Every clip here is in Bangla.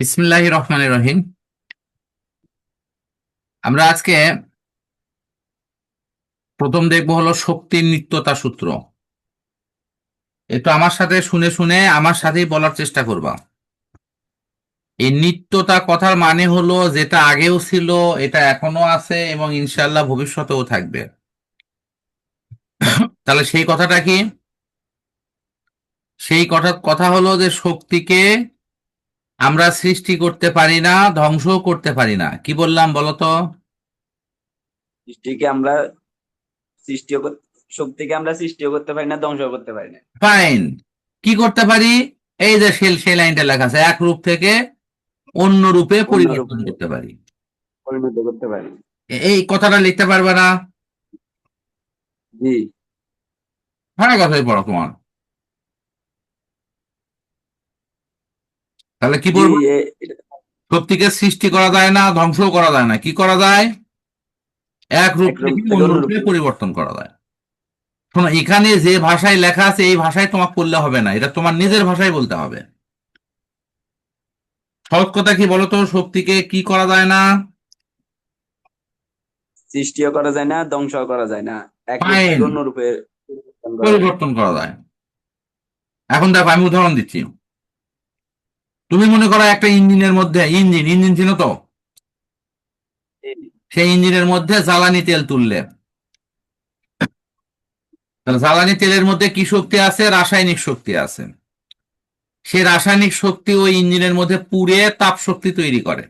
বিসমিল্লাহ রহমান রহিম। আমরা আজকে প্রথম দেখব হলো শক্তির নিত্যতা সূত্র। একটু আমার সাথে শুনে শুনে আমার সাথেই বলার চেষ্টা করবা। এই নিত্যতা কথার মানে হলো যেটা আগেও ছিল, এটা এখনও আছে এবং ইনশাল্লাহ ভবিষ্যতেও থাকবে। তাহলে সেই কথাটা কি? সেই কথা কথা হলো যে শক্তিকে আমরা সৃষ্টি করতে পারি না ধ্বংসও করতে পারি না। কি বললাম বলতো? সৃষ্টিকে আমরা সৃষ্টিও শক্তিকে আমরা সৃষ্টিও করতে পারি না ধ্বংস করতে পারি না। ফাইন কি করতে পারি? এই যে সেল সেই লাইনটা লেখা আছে এক রূপ থেকে অন্য রূপে পরিবর্তন করতে পারি। পরিণত করতে পারি। এই কথাটা লিখতে পারবে না? জি। হ্যাঁ কথাই পড়ো তোমার। তাহলে কি বলব? শক্তিকে সৃষ্টি করা যায় না ধ্বংসও করা যায় না। কি করা যায়? এক রূপ থেকে অন্য রূপে। পরিবর্তন করা যায়। শোনো এখানে যে ভাষায় লেখা আছে এই ভাষায় তোমাকে পড়লে হবে না। এটা তোমার নিজের ভাষায় বলতে হবে। সহজ কথা কি বলতো শক্তিকে কি করা যায় না? সৃষ্টিও করা যায় না ধ্বংসও করা যায় না। এক অন্য রূপে। পরিবর্তন করা যায়। এখন দেখো আমি উদাহরণ দিচ্ছি। তুমি মনে করো একটা ইঞ্জিনের মধ্যে ইঞ্জিন ইঞ্জিন ছিল তো? সেই ইঞ্জিনের মধ্যে জ্বালানি তেল তুললে। জ্বালানি তেলের মধ্যে কি শক্তি আছে? রাসায়নিক শক্তি আছে। সে রাসায়নিক শক্তি ওই ইঞ্জিনের মধ্যে পুড়ে তাপ শক্তি তৈরি করে।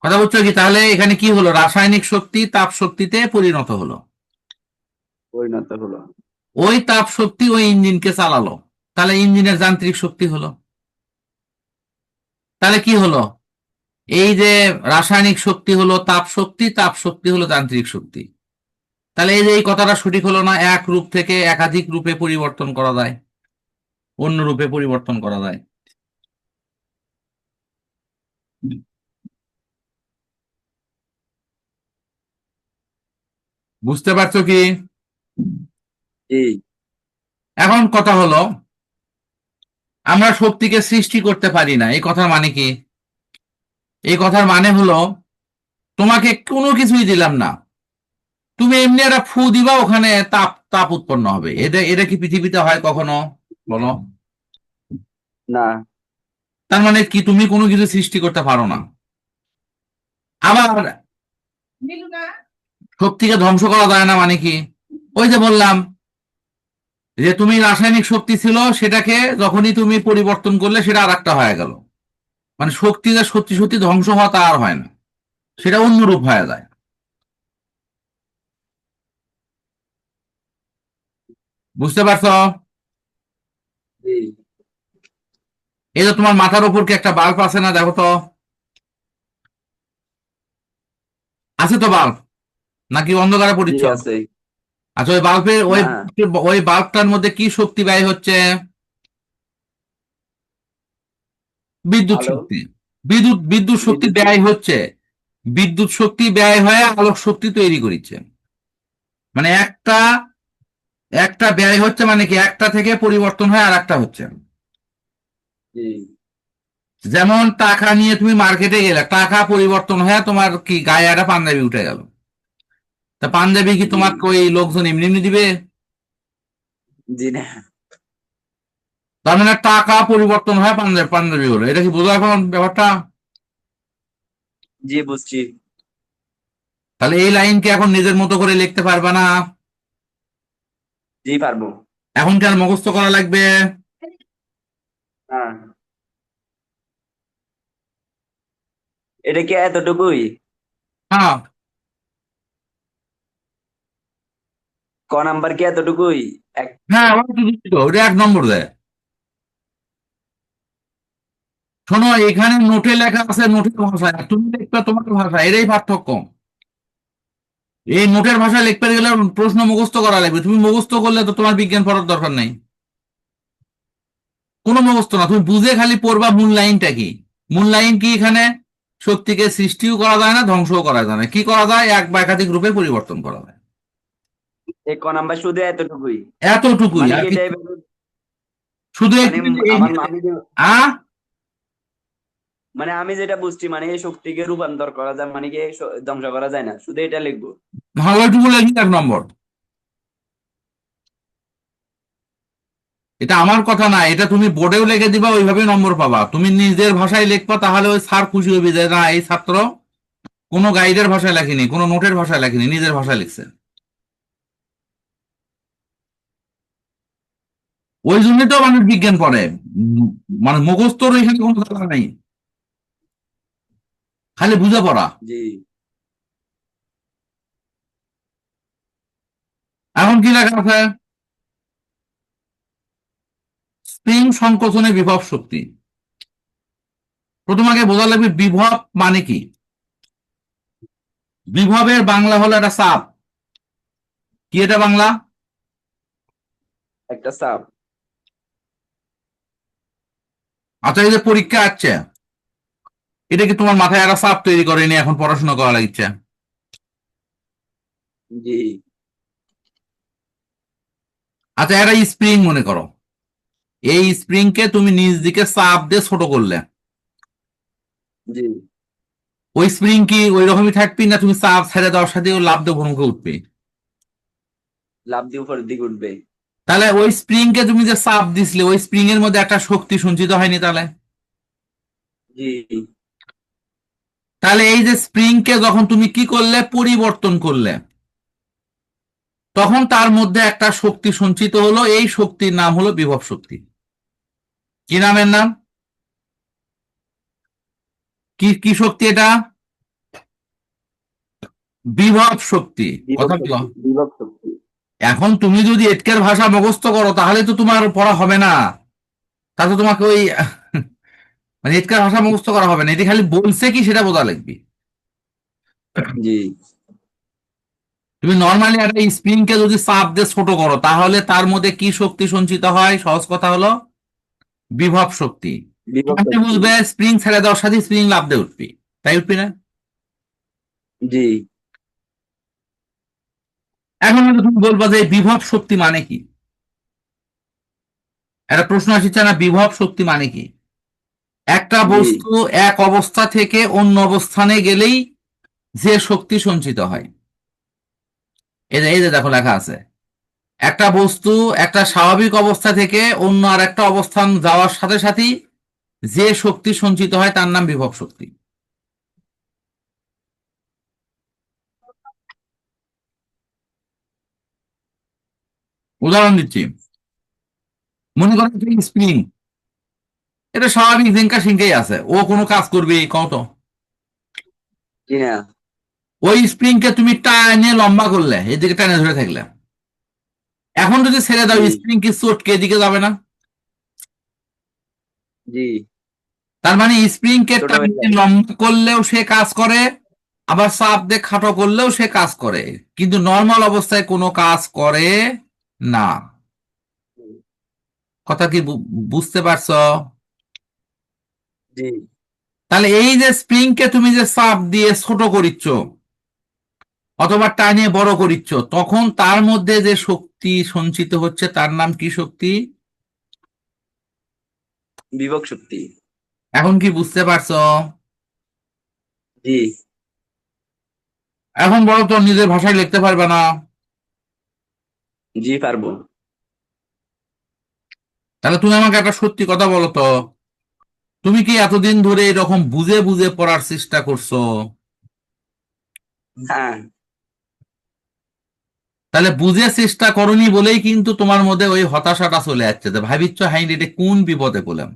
কথা বলছো কি? তাহলে এখানে কি হলো? রাসায়নিক শক্তি তাপ শক্তিতে পরিণত হলো। পরিণত হলো। ওই তাপ শক্তি ওই ইঞ্জিনকে চালালো। তাহলে ইঞ্জিনের যান্ত্রিক শক্তি হলো। তাহলে কি হলো? এই যে রাসায়নিক শক্তি হলো তাপ শক্তি তাপ শক্তি হলো যান্ত্রিক শক্তি। তাহলে এই যে এই কথাটা সঠিক হলো না এক রূপ থেকে একাধিক রূপে পরিবর্তন করা যায় অন্য রূপে পরিবর্তন করা যায়। বুঝতে পারছ কি? এখন কথা হলো আমরা শক্তিকে সৃষ্টি করতে পারি না। এই কথার মানে কি? এই কথার মানে হলো তোমাকে কোনো কিছুই দিলাম না। তুমি এমনি একটা ফু দিবা ওখানে তাপ তাপ উৎপন্ন হবে। এটা এটা কি পৃথিবীতে হয় কখনো? বলো। না। তার মানে কি তুমি কোনো কিছু সৃষ্টি করতে পারো না। আবার শক্তিকে ধ্বংস করা যায় না মানে কি? ওই যে বললাম যে তুমি রাসায়নিক শক্তি ছিল সেটাকে যখনই তুমি পরিবর্তন করলে সেটা আর একটা হয়ে গেল। মানে শক্তি যে সত্যি সত্যি ধ্বংস হওয়া তা আর হয় না। সেটা অন্য রূপ হয়ে যায়। বুঝতে পারছ? এই যে তোমার মাথার উপর কি একটা বাল্ব আছে না দেখো তো। আছে তো বাল্ব নাকি অন্ধকারে জি পরিচ্ছ আছে। আচ্ছা ওই বাল্বের ওই ওই বাল্বটার মধ্যে কি শক্তি ব্যয় হচ্ছে? বিদ্যুৎ শক্তি। বিদ্যুৎ বিদ্যুৎ শক্তি ব্যয় হচ্ছে। বিদ্যুৎ শক্তি ব্যয় হয়ে আলোক শক্তি তৈরি করেছে। মানে একটা একটা ব্যয় হচ্ছে মানে কি একটা থেকে পরিবর্তন হয়ে আর একটা হচ্ছে যেমন টাকা নিয়ে তুমি মার্কেটে গেলে টাকা পরিবর্তন হয়ে তোমার কি গায়ে একটা পাঞ্জাবি উঠে গেল। তা পাঞ্জাবি কি তোমার ওই লোকজন এমনি এমনি দিবে? জি না। তার মানে টাকা পরিবর্তন হয় পাঞ্জাবি পাঞ্জাবি হলো। এটা কি বোঝা এখন ব্যাপারটা? জি বুঝছি। তাহলে এই লাইনকে এখন নিজের মতো করে লিখতে পারবে না? জি পারব। এখন কি আর মুখস্থ করা লাগবে? হ্যাঁ। এটা কি এতটুকুই? হ্যাঁ। ক নাম্বার কি এতটুকুই? এক হ্যাঁ নম্বর দেয় শোনো, এখানে নোটে লেখা আছে, নোটের আর তুমি লিখবে তোমার ভাষা পার্থক্য। এই নোটের ভাষায় লিখতে গেলে প্রশ্ন মুখস্থ করা লাগবে। তুমি মুখস্থ করলে তো তোমার বিজ্ঞান পড়ার দরকার নেই। কোনো মুখস্থ না। তুমি বুঝে খালি পড়বা মূল লাইনটা কি। মূল লাইন কি এখানে? শক্তিকে সৃষ্টিও করা যায় না, ধ্বংসও করা যায় না। কি করা যায়? এক বা একাধিক রূপে পরিবর্তন করা যায়। এই ক নাম্বার শুধু এতটুকুই। এতটুকুই মানে আর শুধু মানে আ? মানে আমি যেটা বুঝছি মানে এই শক্তিকে রূপান্তর করা যায় মানে কি ধ্বংস করা যায় না? শুধু এটা লিখব। ভালো একটু এক নম্বর। এটা আমার কথা না এটা তুমি বোর্ডেও লিখে দিবা ওইভাবে নম্বর পাবা। তুমি নিজের ভাষায় লিখবা তাহলে ওই স্যার খুশি হবে যে না এই ছাত্র কোনো গাইডের ভাষায় লেখেনি কোনো নোটের ভাষায় লেখেনি নিজের ভাষায় লিখছে। ওই জন্যই তো মানুষ বিজ্ঞান পড়ে। মানে মুখস্থর এখানে কোনো দরকার নেই। খালি বুঝে পড়া এখন কি লেখা আছে? স্প্রিং সংকোচনে বিভব শক্তি। প্রথম আগে বোঝা লাগবে বিভব মানে কি? বিভবের বাংলা হলো একটা চাপ কি এটা বাংলা? একটা সাপ। আচ্ছা এই যে পরীক্ষা আসছে এটা কি তোমার মাথায় একটা চাপ তৈরি করেনি এখন পড়াশোনা করা লাগছে? আচ্ছা একটা স্প্রিং মনে করো। এই স্প্রিংকে তুমি নিজ দিকে চাপ দিয়ে ছোট করলে। ওই স্প্রিং কি ওই রকমই থাকবি না তুমি চাপ ছেড়ে দেওয়ার সাথে লাভ দিয়ে মুখে উঠবে? লাভ দিয়ে উপরের দিকে উঠবে। তাহলে ওই স্প্রিং কে তুমি যে চাপ দিছিলে ওই স্প্রিং এর মধ্যে একটা শক্তি সঞ্চিত হয়নি তাহলে? তাহলে এই যে স্প্রিং কে যখন তুমি কি করলে? পরিবর্তন করলে। তখন তার মধ্যে একটা শক্তি সঞ্চিত হলো এই শক্তির নাম হলো বিভব শক্তি। কি নামের নাম? কি কি শক্তি এটা? বিভব শক্তি। কথা বলো? বিভব শক্তি। এখন তুমি যদি এটকের ভাষা মুখস্থ করো তাহলে তো তোমার পড়া হবে না। তাতে তোমাকে ওই মানে এটকের ভাষা মুখস্থ করা হবে না। এটি খালি বলছে কি সেটা বোঝা লাগবে। তুমি নর্মালি একটা স্প্রিং কে যদি চাপ দিয়ে ছোট করো তাহলে তার মধ্যে কি শক্তি সঞ্চিত হয়? সহজ কথা হলো বিভব শক্তি। বুঝবে স্প্রিং ছেড়ে দেওয়ার সাথে স্প্রিং লাভ দিয়ে উঠবি। তাই উঠবি না? জি। এখন হয়তো তুমি বলবা যে বিভব শক্তি মানে কি? একটা প্রশ্ন আসছে না বিভব শক্তি মানে কি? একটা বস্তু এক অবস্থা থেকে অন্য অবস্থানে গেলেই যে শক্তি সঞ্চিত হয়। এই যে এই যে দেখো লেখা আছে। একটা বস্তু একটা স্বাভাবিক অবস্থা থেকে অন্য আর একটা অবস্থান যাওয়ার সাথে সাথেই যে শক্তি সঞ্চিত হয় তার নাম বিভব শক্তি। উদাহরণ দিচ্ছি। মনে করো স্প্রিং এটা স্বাভাবিক জিঙ্কা সিঙ্কেই আছে। ও কোনো কাজ করবে কত ওই স্প্রিং কে তুমি টানে লম্বা করলে এদিকে টানে ধরে থাকলে। এখন যদি ছেড়ে দাও স্প্রিং কি চটকে এদিকে যাবে না? জি। তার মানে স্প্রিং কে লম্বা করলেও সে কাজ করে আবার সাপ দিয়ে খাটো করলেও সে কাজ করে। কিন্তু নর্মাল অবস্থায় কোনো কাজ করে না। কথা কি বুঝতে পারছ? জি। তাহলে এই যে স্প্রিং কে তুমি যে চাপ দিয়ে ছোট করিচ্ছ অথবা টানিয়ে বড় করিচ্ছ তখন তার মধ্যে যে শক্তি সঞ্চিত হচ্ছে তার নাম কি শক্তি? বিভব শক্তি। এখন কি বুঝতে পারছ? জি। এখন বলো তো নিজের ভাষায় লিখতে পারবে না। জি পারব। তাহলে তুমি আমাকে একটা সত্যি কথা বলো তো। তুমি কি এতদিন ধরে এরকম বুঝে বুঝে পড়ার চেষ্টা করছ? হ্যাঁ। তাহলে বুঝে চেষ্টা করনি বলেই কিন্তু তোমার মধ্যে ওই হতাশাটা চলে যাচ্ছে যে ভাবিচ্ছ হাইন্ড এটা কোন বিপদে পড়লাম?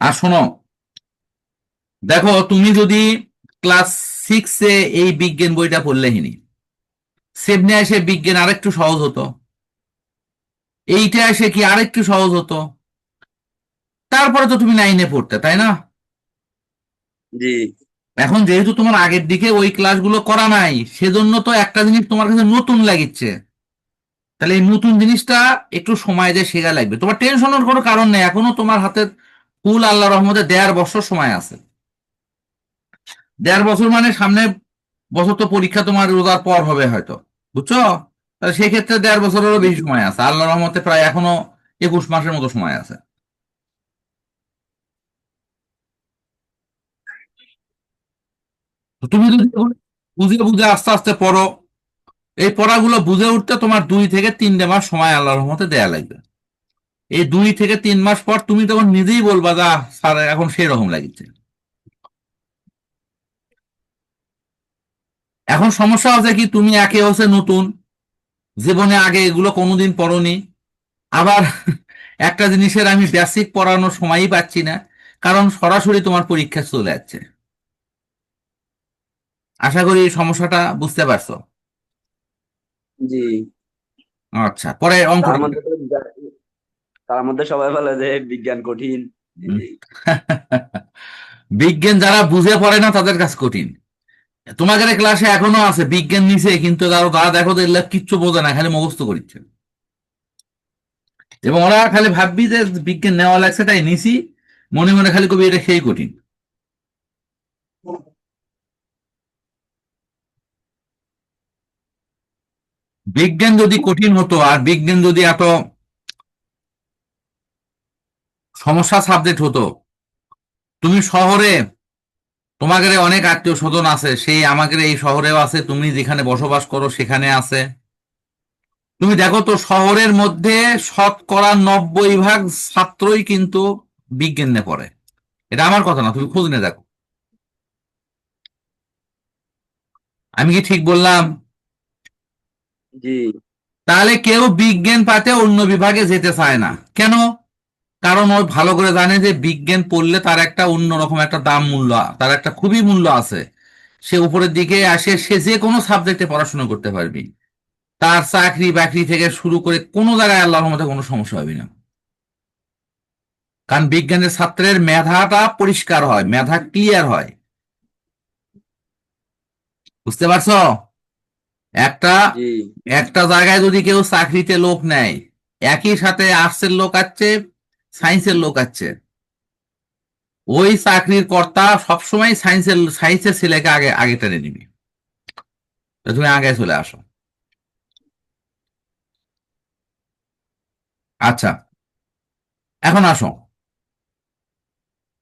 আর শোনো দেখো তুমি যদি ক্লাস সিক্সে এই বিজ্ঞান বইটা পড়লে হিনি সেভেনে এসে বিজ্ঞান আরেকটু সহজ হতো। এইটা এসে কি আরেকটু সহজ হতো? তারপরে তো তুমি নাইনে পড়তে তাই না? জি। এখন যেহেতু তোমার আগের দিকে ওই ক্লাসগুলো করা নাই সেজন্য তো একটা জিনিস তোমার কাছে নতুন লাগিচ্ছে। তাহলে এই নতুন জিনিসটা একটু সময় দিয়ে শেখা লাগবে। তোমার টেনশনের কোনো কারণ নেই এখনও তোমার হাতে ফুল আল্লাহ রহমতে দেড় বছর সময় আছে। দেড় বছর মানে সামনে বছর তো পরীক্ষা তোমার রোজার পর হবে হয়তো। বুঝছ? তাহলে সেক্ষেত্রে দেড় বছরেরও বেশি সময় আছে। আল্লাহ রহমতে প্রায় এখনও একুশ মাসের মতো সময় আছে। তুমি যদি বুঝে বুঝে আস্তে আস্তে পড়ো, এই পড়াগুলো বুঝে উঠতে তোমার দুই থেকে তিনটে মাস সময় আল্লাহ রহমতে দেয়া লাগবে। এই দুই থেকে তিন মাস পর তুমি তখন নিজেই বলবা যা স্যার, এখন সেই রকম লাগছে। এখন সমস্যা আছে কি তুমি একে হচ্ছে নতুন। জীবনে আগে এগুলো কোনোদিন পড়নি। আবার একটা জিনিসের আমি বেসিক পড়ানোর সময়ই পাচ্ছি না কারণ সরাসরি তোমার পরীক্ষা চলে যাচ্ছে। আশা করি এই সমস্যাটা বুঝতে পারছ? জি। আচ্ছা পরে অঙ্ক মধ্যে তার মধ্যে সবাই বলে যে বিজ্ঞান কঠিন। বিজ্ঞান যারা বুঝে পড়ে না তাদের কাছে কঠিন। তোমাদের ক্লাসে এখনও আছে, বিজ্ঞান নিছে, কিন্তু তারা তারা দেখো তো এগুলা কিচ্ছু বোঝে না, খালি মুখস্থ করছে এবং ওরা খালি ভাববি যে বিজ্ঞান নেওয়া লাগছে, তাই নিছি। মনে মনে খালি কবি এটা সেই কঠিন। বিজ্ঞান যদি কঠিন হতো, আর বিজ্ঞান যদি এত সমস্যা সাবজেক্ট হতো, তুমি শহরে তোমাদের অনেক আত্মীয় স্বজন আছে সেই আমাদের এই শহরেও আছে তুমি যেখানে বসবাস করো সেখানে আছে। তুমি দেখো তো শহরের মধ্যে শতকরা নব্বই ভাগ ছাত্রই কিন্তু বিজ্ঞান নিয়ে পড়ে। এটা আমার কথা না তুমি খোঁজ নিয়ে দেখো। আমি কি ঠিক বললাম? জি। তাহলে কেউ বিজ্ঞান পাতে অন্য বিভাগে যেতে চায় না। কেন? কারণ ও ভালো করে জানে যে বিজ্ঞান পড়লে তার একটা অন্যরকম একটা দাম মূল্য তার একটা খুবই মূল্য আছে। সে উপরের দিকে আসে সে যে কোনো সাবজেক্টে পড়াশোনা করতে পারবি। তার চাকরি বাকরি থেকে শুরু করে কোনো জায়গায় আল্লাহর মধ্যে কোনো সমস্যা হবে না। কারণ বিজ্ঞানের ছাত্রের মেধাটা পরিষ্কার হয় মেধা ক্লিয়ার হয়। বুঝতে পারছ? একটা একটা জায়গায় যদি কেউ চাকরিতে লোক নেয় একই সাথে আর্টসের লোক আছে সায়েন্সের লোক আছে। ওই চাকরির কর্তা সবসময় সায়েন্সের সায়েন্সের ছেলেকে আগে আগে টেনে নিবি। তুমি আগে চলে আসো। আচ্ছা এখন আসো।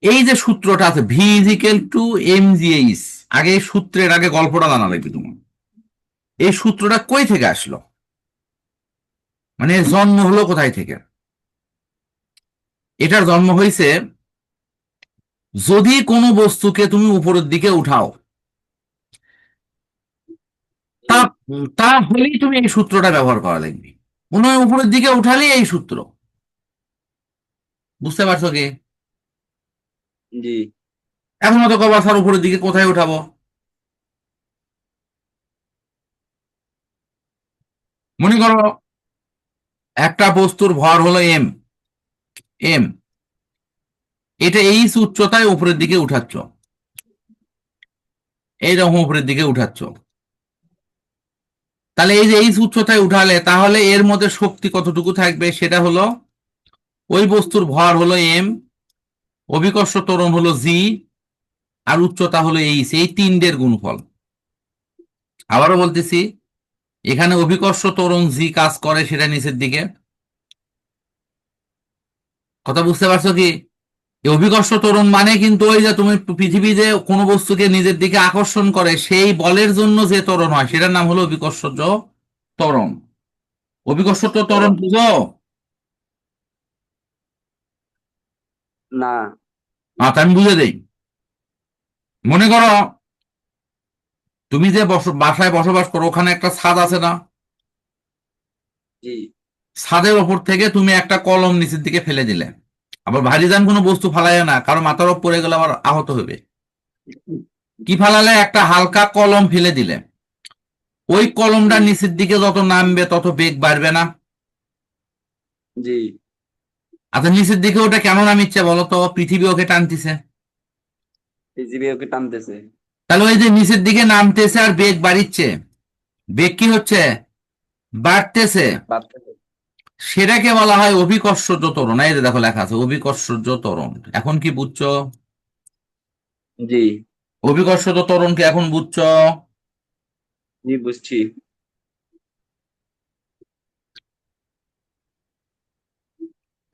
এই যে সূত্রটা আছে V equal to M GH আগে এই সূত্রের আগে গল্পটা জানা লাগবে তোমার। এই সূত্রটা কই থেকে আসলো? মানে জন্ম হলো কোথায় থেকে? এটার জন্ম হয়েছে যদি কোনো বস্তুকে তুমি উপরের দিকে উঠাও তা তাহলেই তুমি এই সূত্রটা ব্যবহার করা লাগবে। মনে হয় উপরের দিকে উঠালেই এই সূত্র। বুঝতে পারছ কি? জি। এখন মতো কবার স্যার উপরের দিকে কোথায় উঠাবো? মনে করো একটা বস্তুর ভর হলো এম এম এটা এই উচ্চতায় উপরের দিকে উঠাচ্ছ। এইরকম উপরের দিকে উঠাচ্ছ। তাহলে এই যে এই উচ্চতায় উঠালে, তাহলে এর মধ্যে শক্তি কতটুকু থাকবে? সেটা হলো, ওই বস্তুর ভর হলো এম অভিকর্ষ ত্বরণ হলো জি আর উচ্চতা হলো এইচ এই তিনটের গুণফল। আবারও বলতেছি, এখানে অভিকর্ষ ত্বরণ জি কাজ করে সেটা নিচের দিকে। কথা বুঝতে পারছ কি? এই অভিকর্ষ ত্বরণ মানে কিন্তু ওই যে তুমি পৃথিবী যে কোনো বস্তুকে নিজের দিকে আকর্ষণ করে সেই বলের জন্য যে ত্বরণ হয় সেটার নাম হলো অভিকর্ষজ ত্বরণ অভিকর্ষ ত্বরণ বুঝো? না। আচ্ছা আমি বুঝে দেই। মনে করো তুমি যে বস- বাসায় বসবাস করো ওখানে একটা ছাদ আছে না? জি। ছাদের ওপর থেকে তুমি একটা কলম নিচের দিকে ফেলে দিলে। আবার ভারী যান কোনো বস্তু ফালাইও না কারণ মাথার ওপর পড়ে গেলে আবার আহত হবে। কি ফালালে? একটা হালকা কলম ফেলে দিলে। ওই কলমটা নিচের দিকে যত নামবে তত বেগ বাড়বে না। জি। আচ্ছা নিচের দিকে ওটা কেন নামিচ্ছে বলো তো? পৃথিবী ওকে টানতেছে। পৃথিবী ওকে টানতেছে। তাহলে ওই যে নিচের দিকে নামতেছে আর বেগ বাড়িচ্ছে। বেগ কি হচ্ছে? বাড়তেছে। বাড়তেছে। সেটাকে বলা হয় অভিকর্ষজ তরণ এই যে দেখো লেখা আছে অভিকর্ষজ তরণ এখন কি বুঝছ? জি। অভিকর্ষজ তরণ কি এখন বুঝছ? জি বুঝছি।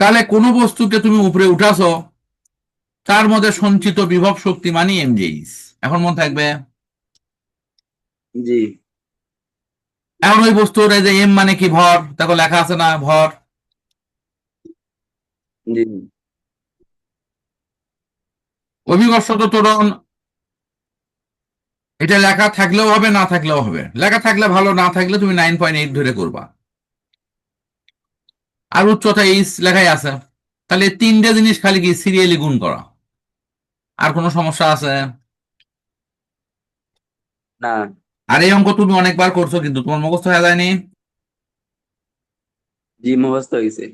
তাহলে কোনো বস্তুকে তুমি উপরে উঠাছো তার মধ্যে সঞ্চিত বিভব শক্তি মানি এমজেইস এখন মনে থাকবে? জি। এখন ওই বস্তুর এই যে এম মানে কি ভর? দেখো লেখা আছে না ভর? অভিকর্ষত ত্বরণ। এটা লেখা থাকলেও হবে না থাকলেও হবে। লেখা থাকলে ভালো না থাকলে তুমি নাইন পয়েন্ট এইট ধরে করবা। আর উচ্চতা এইচ লেখাই আছে। তাহলে তিনটে জিনিস খালি কি সিরিয়ালি গুণ করা। আর কোনো সমস্যা আছে? না। আর এই অঙ্ক তুমি অনেকবার করছ কিন্তু তোমার মুখস্থ হয়ে যায়নি? জি মুখস্থ হয়েছে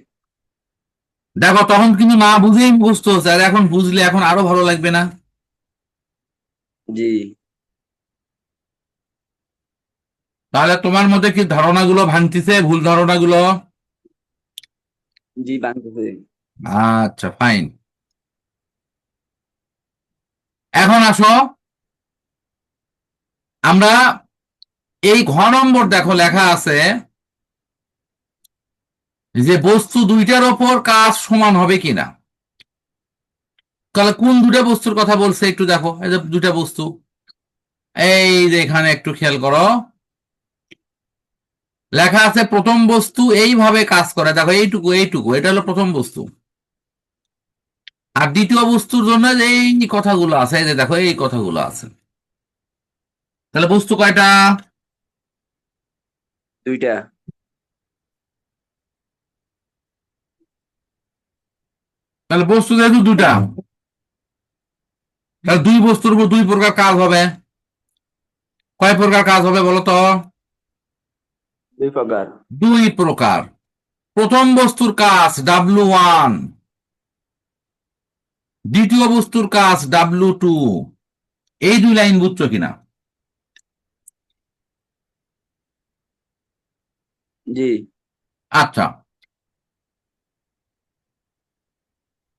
দেখো তখন কিন্তু না বুঝেই মুখস্থ হচ্ছে আর এখন বুঝলে এখন আরও ভালো লাগবে না। জি। তাহলে তোমার মধ্যে কি ধারণাগুলো ভাঙতিছে ভুল ধারণাগুলো? জি বাংলাদেশে আচ্ছা ফাইন এখন আসো। আমরা এই ঘ নম্বর দেখো লেখা আছে যে বস্তু দুইটার ওপর কাজ সমান হবে কিনা। তাহলে কোন দুটা বস্তুর কথা বলছে একটু দেখো, এই যে দুটা বস্তু। এই যে এখানে একটু খেয়াল করো। লেখা আছে প্রথম বস্তু এইভাবে কাজ করে। দেখো এইটুকু এইটুকু, এটা হলো প্রথম বস্তু। আর দ্বিতীয় বস্তুর জন্য এই কথাগুলো আছে, এই যে দেখো এই কথাগুলো আছে। তাহলে বস্তু কয়টা? দুইটা। তাহলে বস্তু যেহেতু দুটা তাহলে দুই বস্তুর উপর দুই প্রকার কাজ হবে। কয় প্রকার কাজ হবে বলো তো? দুই প্রকার। দুই প্রকার। প্রথম বস্তুর কাজ ডাব্লু ওয়ান দ্বিতীয় বস্তুর কাজ ডাব্লু টু এই দুই লাইন বুঝছ কিনা? জি। আচ্ছা।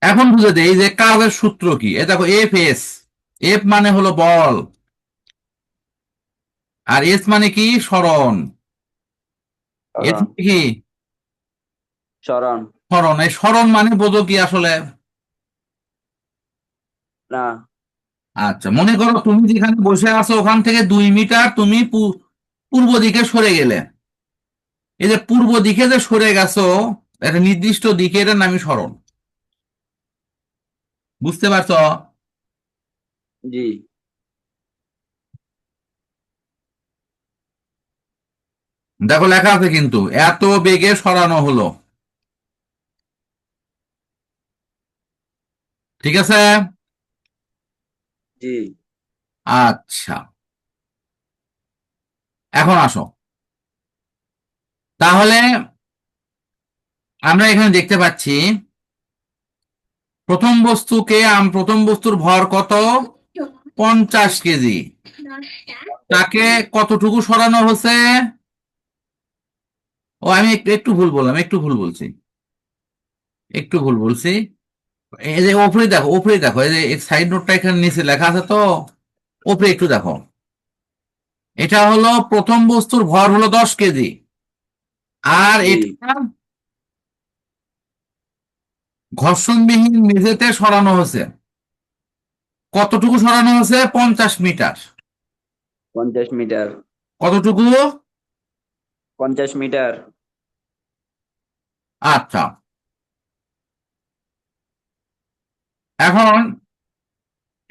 এখন বুঝে দেই যে কাজের সূত্র কি? এ দেখো এফ এস এফ মানে হলো বল। আর এস মানে কি? স্মরণ এস মানে কি? স্মরণ স্মরণ এই স্মরণ মানে বোঝো কি আসলে? না। আচ্ছা মনে করো তুমি যেখানে বসে আছো ওখান থেকে দুই মিটার তুমি পূর্ব দিকে সরে গেলে। এই যে পূর্ব দিকে যে সরে গেছো একটা নির্দিষ্ট দিকে এটার নামই স্মরণ। বুঝতে পারছ? জি। দেখো লেখা আছে কিন্তু এত বেগে সরানো হলো। ঠিক আছে? জি। আচ্ছা। এখন আসো। তাহলে আমরা এখানে দেখতে পাচ্ছি, প্রথম বস্তুকে প্রথম বস্তুর ভর কত? পঞ্চাশ কেজি। তাকে কতটুকু সরানো হচ্ছে ও, আমি একটু একটু ভুল বললাম, একটু ভুল বলছি। একটু ভুল বলছি। এই যে ওপরে দেখো ওপরে দেখো, এই যে সাইড নোটটা এখানে নিচে লেখা আছে তো, ওপরে একটু দেখো। এটা হলো প্রথম বস্তুর ভর হলো দশ কেজি। আর। এটা ঘর্ষণবিহীন মেঝেতে সরানো হয়েছে। কতটুকু সরানো হয়েছে? পঞ্চাশ মিটার। পঞ্চাশ মিটার। কতটুকু? পঞ্চাশ মিটার। আচ্ছা। এখন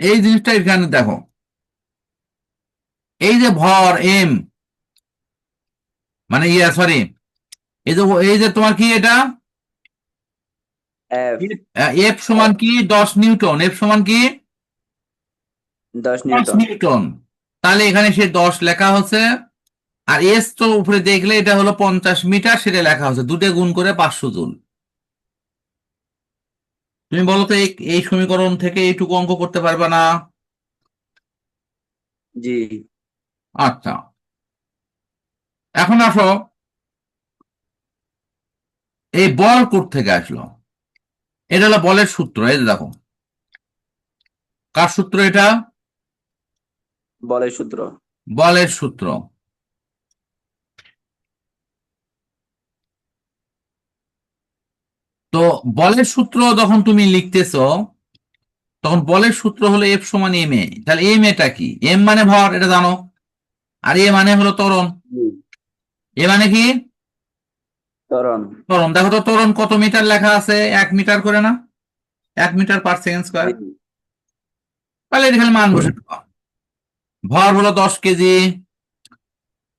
এই জিনিসটা এখানে দেখো। এই যে ভর এম মানে ইয়া সরি এই যে এই যে তোমার কি এটা? এফ সমান কি? দশ নিউটন। এফ সমান কি? দশ নিউটন। তাহলে এখানে সে দশ লেখা হচ্ছে। আর এস তো উপরে দেখলে এটা হলো পঞ্চাশ মিটার সেটা লেখা হচ্ছে। দুটো গুণ করে পাঁচশো জুল তুমি বলো তো এই- এই সমীকরণ থেকে এইটুকু অঙ্ক করতে পারবে না? জি। আচ্ছা। এখন আসো। এই বল কোথ থেকে আসলো? এটা হলো বলের সূত্র এই দেখো। কার সূত্র এটা? বলের সূত্র। বলের সূত্র। তো বলের সূত্র যখন তুমি লিখতেছ তখন বলের সূত্র হলো এফ সমান এম এ। তাহলে এম এটা কি? এম মানে ভর এটা জানো? আর এ মানে হলো ত্বরণ। জি এ মানে কি? ত্বরণ। ত্বরণ। দেখো তো ত্বরণ কত মিটার লেখা আছে? এক মিটার করে না? এক মিটার পার সেকেন্ড স্কোয়ার তাহলে এখানে মান বসে ভর হলো দশ কেজি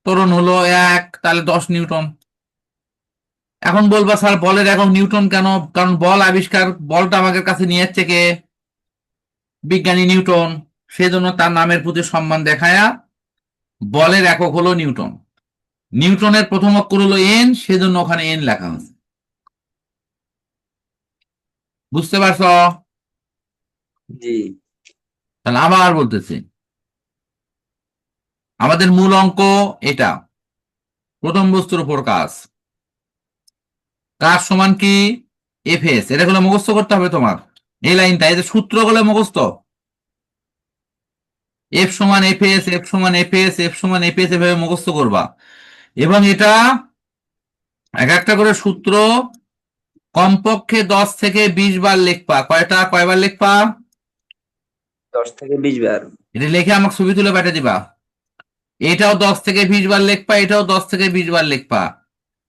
ত্বরণ হলো এক তাহলে দশ নিউটন। এখন বলবা স্যার বলের এখন নিউটন কেন? কারণ বল আবিষ্কার বলটা আমাদের কাছে নিয়ে যাচ্ছে কে? বিজ্ঞানী নিউটন। সেজন্য তার নামের প্রতি সম্মান দেখায়া বলের একক হলো নিউটন। নিউটনের প্রথম অক্ষর হলো এন সেজন্য ওখানে এন লেখা হয়েছে বুঝতে পারছ? জি। তাহলে আবার বলতেছি। আমাদের মূল অঙ্ক এটা। প্রথম বস্তুর উপর কাজ। কাজ সমান কি? এফ এস এটা গুলো মুখস্থ করতে হবে তোমার। এই লাইনটা এই যে সূত্রগুলো মুখস্থ। এফ সমান এফ এস এফ সমান এফ এস এফ সমান এফ এস এভাবে মুখস্থ করবা। এবং এটা এক একটা করে সূত্র কমপক্ষে দশ থেকে বিশ বার লিখবা। কয়টা? কয়বার লিখবা? দশ থেকে বিশ বার। এটা লিখে আমাকে ছবি তুলে পাঠিয়ে দিবা। এটাও দশ থেকে বিশ বার লিখবা এটাও দশ থেকে বিশ বার লিখবা।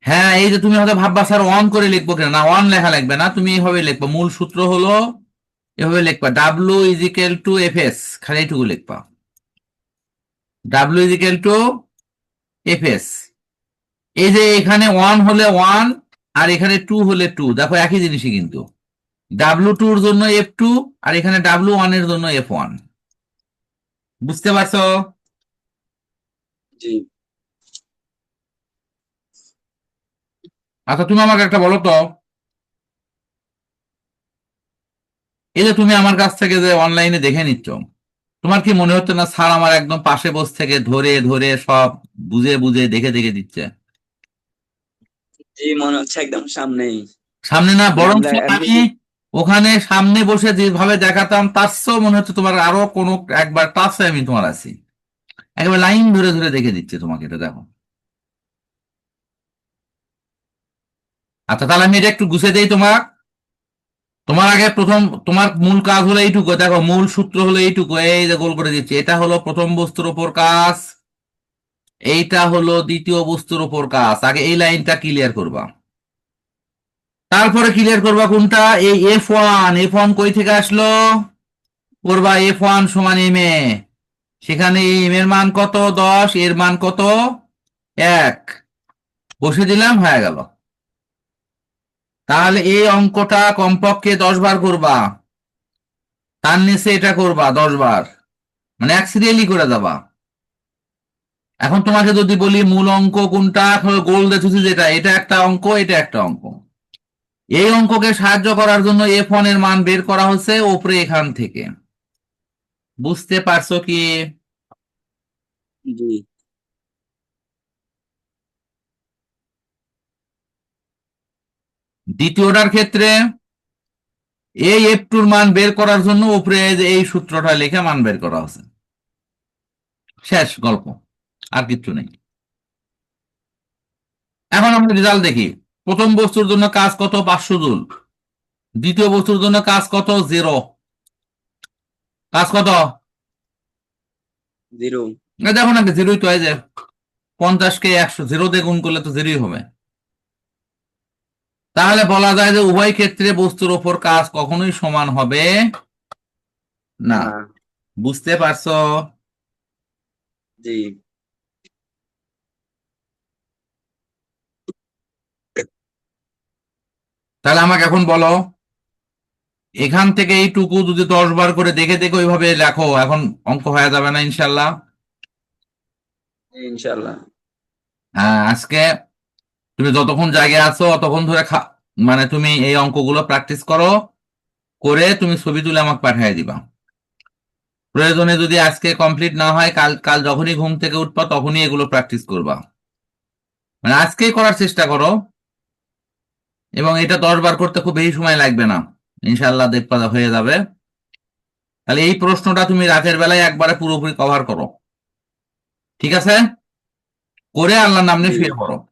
হ্যাঁ এই যে তুমি হয়তো ভাববা স্যার অন করে লিখব কিনা? না অন লেখা লাগবে না তুমি এইভাবে লিখবা। মূল সূত্র হলো এভাবে লিখবা W equal to F S খালি এইটুকু লিখবা। W equal to F S এই যে এখানে ওয়ান হলে ওয়ান আর এখানে টু হলে টু দেখো একই জিনিসই কিন্তু। ডাব্লু টুর জন্য এফ টু আর এখানে ডাব্লু ওয়ানের জন্য এফ ওয়ান বুঝতে পারছ? আচ্ছা তুমি আমাকে একটা বলো তো। এই যে তুমি আমার কাছ থেকে যে অনলাইনে দেখে নিচ্ছ তোমার কি মনে হচ্ছে না স্যার আমার একদম পাশে বস থেকে ধরে ধরে সব বুঝে বুঝে দেখে দেখে দিচ্ছে? জি মনে হচ্ছে একদম সামনেই। সামনে না বরং আমি ওখানে সামনে বসে যেভাবে দেখাতাম তার চেয়েও মনে হচ্ছে তোমার আরও কোনো একবার টাচে আমি তোমার আছি। একেবারে লাইন ধরে ধরে দেখে দিচ্ছে তোমাকে এটা দেখো। আচ্ছা তাহলে আমি এটা একটু গুছে দেই তোমার। তোমার আগে প্রথম তোমার মূল কাজ হলো এইটুকু দেখো মূল সূত্র হলো এইটুকু এই যে গোল করে দিচ্ছি এটা হলো প্রথম বস্তুর ওপর কাজ। এইটা হলো দ্বিতীয় বস্তুর ওপর কাজ। আগে এই লাইনটা ক্লিয়ার করবা। তারপরে ক্লিয়ার করবা কোনটা? এই এফ ওয়ান এফ ওয়ান কই থেকে আসলো? করবা এফ ওয়ান সমান এম এ সেখানে এম এর মান কত? দশ। এর মান কত? এক। বসে দিলাম, হয়ে গেল। তাহলে এই অঙ্কটা কমপক্ষে দশ বার করবা। তার নিচে এটা করবা দশ বার। মানে এক সিরিয়ালি করে যাবা এখন তোমাকে যদি বলি মূল অঙ্ক কোনটা গোল দেখেছি যেটা এটা একটা অঙ্ক এটা একটা অঙ্ক। এই অঙ্ককে সাহায্য করার জন্য এফ ওয়ানের মান বের করা হচ্ছে ওপরে এখান থেকে। বুঝতে পারছ কি? জি। দ্বিতীয়টার ক্ষেত্রে এই এফ টুর মান বের করার জন্য উপরে এই সূত্রটা লিখে মান বের করা হচ্ছে। শেষ গল্প। আর কিচ্ছু নেই। এখন আমরা রেজাল্ট দেখি। প্রথম বস্তুর জন্য কাজ কত? পাঁচশো জুল। দ্বিতীয় বস্তুর জন্য কাজ কত? জিরো কাজ কত? জিরো। দেখো না জিরোই তো যে পঞ্চাশকে একশো জিরো দিয়ে গুণ করলে তো জিরোই হবে। তাহলে বলা যায় যে উভয় ক্ষেত্রে বস্তুর ওপর কাজ কখনোই সমান হবে না। না। বুঝতে পারছ? জি। তাহলে আমাকে এখন বলো এখান থেকে এইটুকু যদি দশ বার করে দেখে দেখে ওইভাবে লেখো এখন অঙ্ক হয়ে যাবে না ইনশাল্লাহ ইনশাল্লাহ হ্যাঁ আজকে তুমি যতক্ষণ জায়গায় আছো ততক্ষণ ধরে মানে তুমি এই অঙ্কগুলো প্র্যাকটিস করো করে তুমি ছবি তুলে আমাকে পাঠিয়ে দিবা। প্রয়োজনে যদি আজকে কমপ্লিট না হয় কাল কাল যখনই ঘুম থেকে উঠবা তখনই এগুলো প্র্যাকটিস করবা। মানে আজকেই করার চেষ্টা করো। এবং এটা দশ বার করতে খুব বেশি সময় লাগবে না। ইনশাল্লাহ দেখবা হয়ে যাবে। তাহলে এই প্রশ্নটা তুমি রাতের বেলায় একবারে পুরোপুরি কভার করো। ঠিক আছে? করে আল্লাহর নাম নিয়ে। শুয়ে পড়ো।